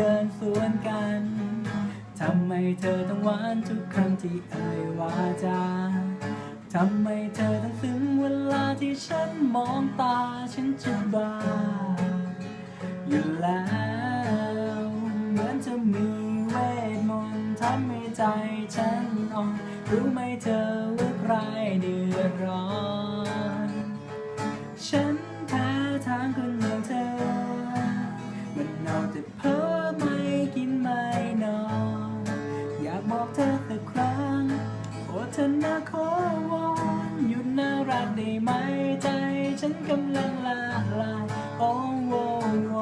เดินสวนกัน ทำไมเธอต้องหวานทุกครั้งที่เอ่ยวาจา ทำไมเธอต้องซึ้งเวลาที่ฉันมองตาฉันจะบ้าอยู่แล้วเหมือนจะมีเวทมนต์ทำให้ใจฉันอ่อนรู้ไหมเธอว่าใครเดือดร้อน บอกเธอสักครั้งโอ้เธอน่าขอวอนหยุดน่ารักได้ไหมใจฉันกำลังละลายโอ้โวโว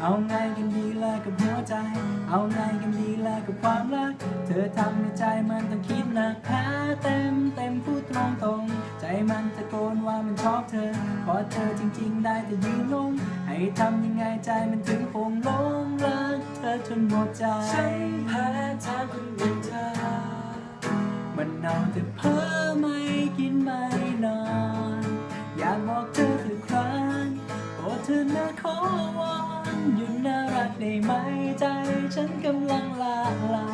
เอาไงกันดีล่ะกับหัวใจ เอาไงกันดีล่ะกับความรัก เธอทำให้ใจมันต้องคิดหนักแพ้เต็มเต็มพูดตรงตรง ใจมันตะโกนว่ามันชอบเธอ ขอเธอจริง ๆ ได้แต่ยืนลง ให้ทำยังไงใจมันถึงโป่งลง จนหมดใจ ฉันแพ้ทางคนอื่นเธอมันเอาแต่เพ้อไม่กินไม่นอน อยากบอกเธอทุกครั้งโอ้เธอนะขอวอนอยู่น่ารักได้ไหมใจฉันกำลังลาลา